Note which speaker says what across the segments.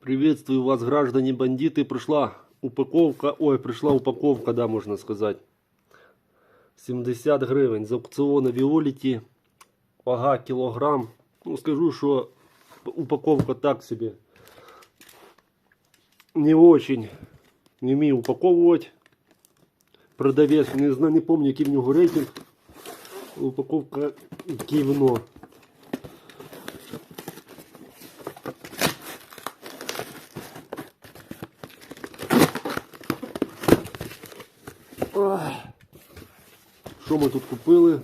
Speaker 1: Приветствую вас, граждане бандиты. Пришла упаковка, ой, пришла упаковка, да, можно сказать. 70 гривень з аукціону Віоліті. Вага кілограм. Ну, скажу, що упаковка так собі. Не очень. Не вмію упаковувати. Продавець, не знаю, не пам'ятаю, який в нього рейтинг. Упаковка ківно. Що ми тут купили?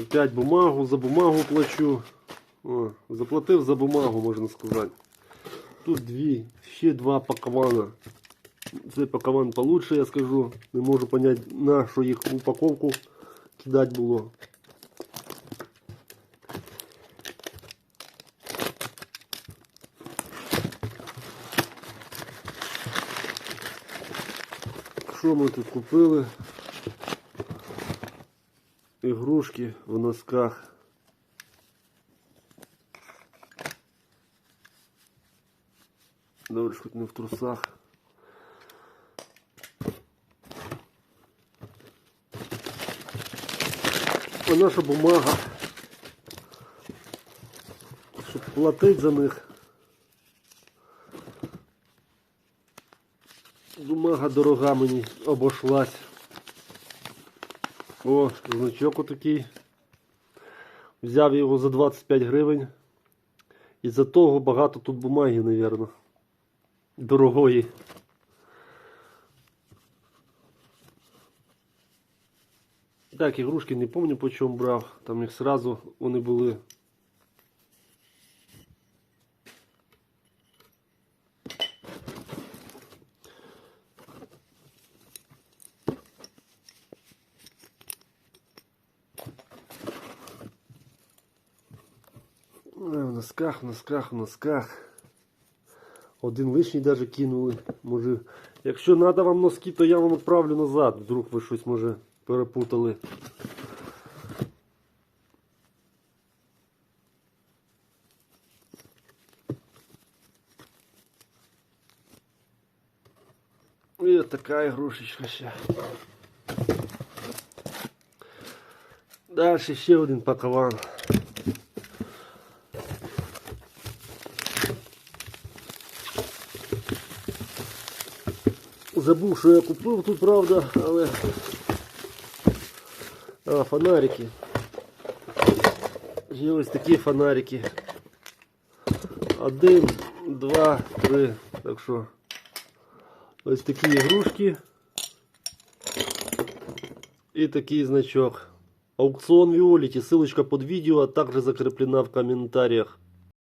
Speaker 1: Опять бумагу, за бумагу плачу. О, заплатив за бумагу, можна сказати. Тут дві, ще два пакована. Цей пакован получше, я скажу. Не можу поняти, на що їх упаковку кидати було. Що ми тут купили? Ігрушки в носках. Добре, хоч не в трусах. А наша бумага. Щоб платити за них. Бумага дорога мені обошлась. О, значок отакий. Взяв його за 25 гривень. І за того багато тут бумаги, навірно. Дорогої. Так, ігрушки не пам'ятаю по чому брав. Там їх сразу вони були. В носках, в носках, в носках. Один лишній даже кинули. Може, якщо треба вам носки, то я вам відправлю назад. Вдруг ви щось може перепутали. І така ігрушечка ще. Далі ще один пакован. Забув, що я купив тут, правда, але. А, фонарики. Є ось такі фонарики. Один, два, три. Так що ось такі ігрушки. І такий значок. Аукцион Виолити. Ссылочка под видео, а также закреплена в комментариях.